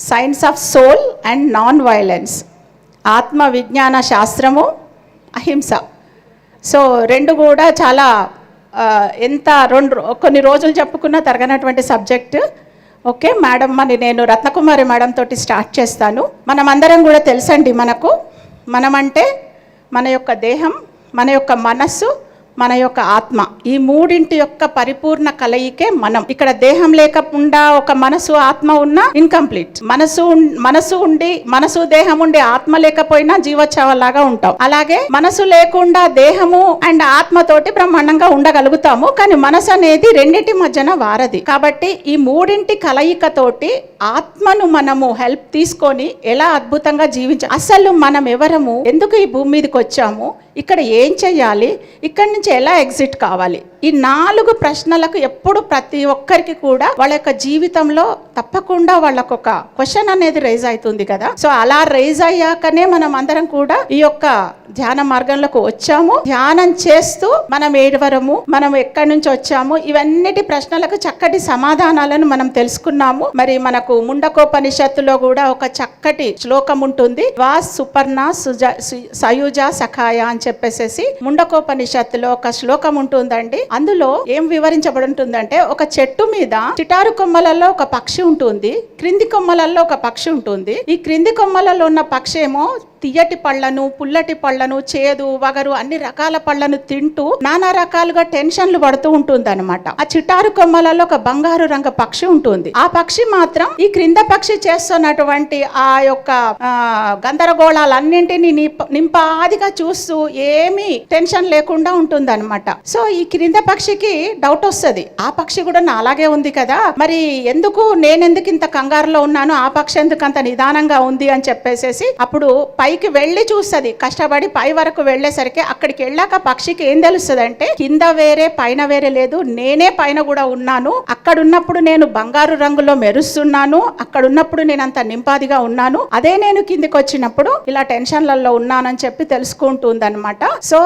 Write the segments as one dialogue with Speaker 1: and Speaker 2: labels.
Speaker 1: Science of soul and non violence ఆత్మ విజ్ఞాన శాస్త్రము అహింస సో రెండు కూడా చాలా ఎంత రెండు కొన్ని రోజులు చెప్పుకున్నా తరగనటువంటి సబ్జెక్ట్ ఓకే మేడం మరి నేను రత్నకుమారి మేడం తోటి స్టార్ట్ చేస్తాను మనం అందరం కూడా తెలుసండి మనకు మనమంటే మన యొక్క దేహం మన యొక్క మనస్సు మన యొక్క ఆత్మ. ఈ మూడింటి యొక్క పరిపూర్ణ కలయికే మనం. ఇక్కడ దేహం లేకుండా ఒక మనసు ఆత్మ ఉన్నా ఇన్కంప్లీట్ మనసు మనసు ఉండి మనసు దేహం ఉండి ఆత్మ లేకపోయినా జీవోత్సవాలాగా ఉంటాం. అలాగే మనసు లేకుండా దేహము అండ్ ఆత్మతోటి బ్రహ్మాండంగా ఉండగలుగుతాము. కానీ మనసు అనేది రెండింటి మధ్యన వారది కాబట్టి ఈ మూడింటి కలయికతోటి ఆత్మను మనము హెల్ప్ తీసుకొని ఎలా అద్భుతంగా జీవించ అసలు మనం ఎవరము? ఎందుకు ఈ భూమి మీదకి వచ్చాము? ఇక్కడ ఏం చేయాలి? ఇక్కడి నుంచి ఎలా ఎగ్జిట్ కావాలి? ఈ నాలుగు ప్రశ్నలకు ఎప్పుడు ప్రతి ఒక్కరికి కూడా వాళ్ళ యొక్క జీవితంలో తప్పకుండా వాళ్ళకు ఒక క్వశ్చన్ అనేది రైజ్ అవుతుంది కదా. సో అలా రైజ్ అయ్యాకనే మనం అందరం కూడా ఈ యొక్క ధ్యాన మార్గంలోకి వచ్చాము. ధ్యానం చేస్తూ మనం ఏడవరము మనం ఎక్కడి నుంచి వచ్చాము ఇవన్నిటి ప్రశ్నలకు చక్కటి సమాధానాలను మనం తెలుసుకున్నాము. మరి మనకు ముండకోపనిషత్తులో కూడా ఒక చక్కటి శ్లోకం ఉంటుంది. వా సుపర్ణ సుజ సు- సయుజ సఖాయ అని చెప్పేసేసి ముండకోపనిషత్తులో ఒక శ్లోకం ఉంటుందండి. అందులో ఏం వివరించబడి ఉంటుందంటే ఒక చెట్టు మీద చిటారు కొమ్మలలో ఒక పక్షి ఉంటుంది క్రింది కొమ్మలలో ఒక పక్షి ఉంటుంది. ఈ క్రింది కొమ్మలలో ఉన్న పక్షి ఏమో తియ్యటి పళ్ళను పుల్లటి పళ్ళను చేదు వగరు అన్ని రకాల పళ్ళను తింటూ నానా రకాలుగా టెన్షన్లు పడుతూ ఉంటుంది అనమాట ఆ చిటారు కొమ్మలలో ఒక బంగారు రంగ పక్షి ఉంటుంది. ఆ పక్షి మాత్రం ఈ క్రింద పక్షి చేస్తున్నటువంటి ఆ యొక్క గందరగోళాలన్నింటినీ నింపాదిగా చూస్తూ ఏమీ టెన్షన్ లేకుండా ఉంటుంది అనమాట సో ఈ క్రింద పక్షికి డౌట్ వస్తుంది. ఆ పక్షి కూడా నా అలాగే ఉంది కదా. మరి ఎందుకు నేనెందుకు ఇంత కంగారులో ఉన్నాను? ఆ పక్షి ఎందుకు అంత నిదానంగా ఉంది అని చెప్పేసేసి అప్పుడు పై పైకి వెళ్ళి చూస్తుంది. కష్టపడి పై వరకు వెళ్ళేసరికి అక్కడికి వెళ్ళాక పక్షికి ఏం తెలుస్తుంది అంటే కింద వేరే పైన వేరే లేదు నేనే పైన కూడా ఉన్నాను. అక్కడ ఉన్నప్పుడు నేను బంగారు రంగులో మెరుస్తున్నాను. అక్కడ ఉన్నప్పుడు నేను అంత నింపాదిగా ఉన్నాను. అదే నేను కిందికి వచ్చినప్పుడు ఇలా టెన్షన్లలో ఉన్నానని చెప్పి తెలుసుకుంటుంది అనమాట సో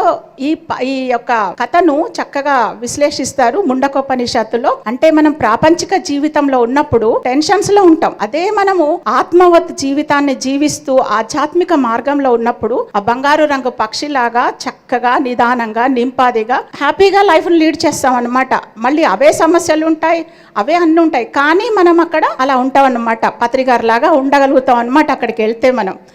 Speaker 1: ఈ ఈ యొక్క కథను చక్కగా విశ్లేషిస్తారు ముండకోపనిషత్తులో. అంటే మనం ప్రాపంచిక జీవితంలో ఉన్నప్పుడు టెన్షన్స్లో ఉంటాం. అదే మనము ఆత్మవత్ జీవితాన్ని జీవిస్తూ ఆధ్యాత్మిక మార్గంలో ఉన్నప్పుడు ఆ బంగారు రంగు పక్షిలాగా చక్కగా నిదానంగా నింపాదిగా హ్యాపీగా లైఫ్ను లీడ్ చేస్తాం అనమాట మళ్ళీ అవే సమస్యలు ఉంటాయి అవే అన్నీ ఉంటాయి. కానీ మనం అక్కడ అలా ఉంటాం అనమాట పత్రికారులాగా ఉండగలుగుతాం అనమాట అక్కడికి వెళ్తే మనం.